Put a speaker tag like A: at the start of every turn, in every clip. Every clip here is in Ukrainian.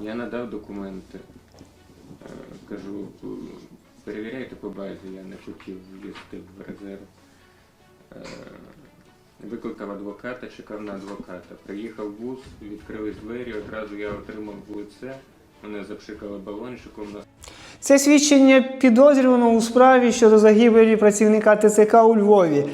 A: Я надав документи. Е, Кажу, перевіряйте по базі, я не хотів їсти в резерв. Е, Викликав адвоката, чекав на адвоката. Приїхав бус, відкрились двері, одразу я отримав лице. Мене запшикали балончиком
B: Це свідчення підозрюваного у справі щодо загибелі працівника ТЦК у Львові.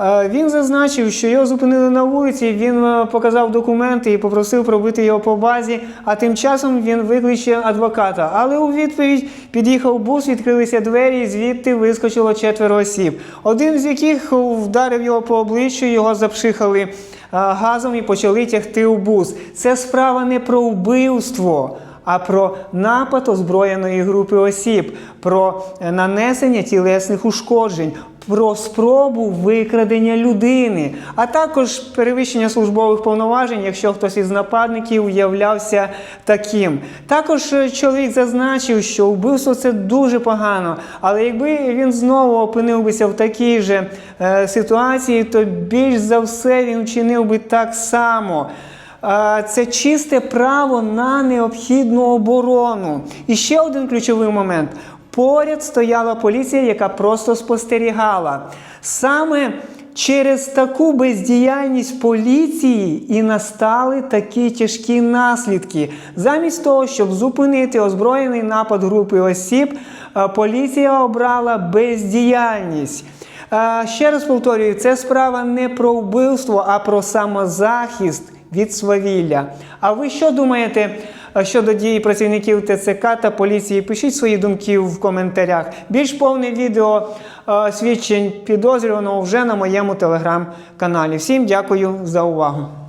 B: Е, Він зазначив, що його зупинили на вулиці, він е, показав документи і попросив пробити його по базі, а тим часом він викличе адвоката. Але у відповідь під'їхав бус, відкрилися двері, і звідти вискочило четверо осіб. Один з яких вдарив його по обличчю, його запшихали е, газом і почали тягти у бус. Це справа не про вбивство а про напад озброєної групи осіб, про нанесення тілесних ушкоджень, про спробу викрадення людини, а також перевищення службових повноважень, якщо хтось із нападників являвся таким. Також е, чоловік зазначив, що вбивство це дуже погано, але якби він знову опинився в такій же е, ситуації, то більш за все він вчинив би так само. Це чисте право на необхідну оборону. І ще один ключовий момент. Поряд стояла поліція, яка просто спостерігала. Саме через таку бездіяльність поліції і настали такі тяжкі наслідки. Замість того, щоб зупинити озброєний напад групи осіб, е, поліція обрала бездіяльність. Е, Ще раз повторюю, це справа не про вбивство, а про самозахист від свавілля. А ви що думаєте е, щодо дії працівників ТЦК та поліції? Пишіть свої думки в коментарях. Більш повне відео е, свідчень підозрюваного вже на моєму телеграм-каналі. Всім дякую за увагу.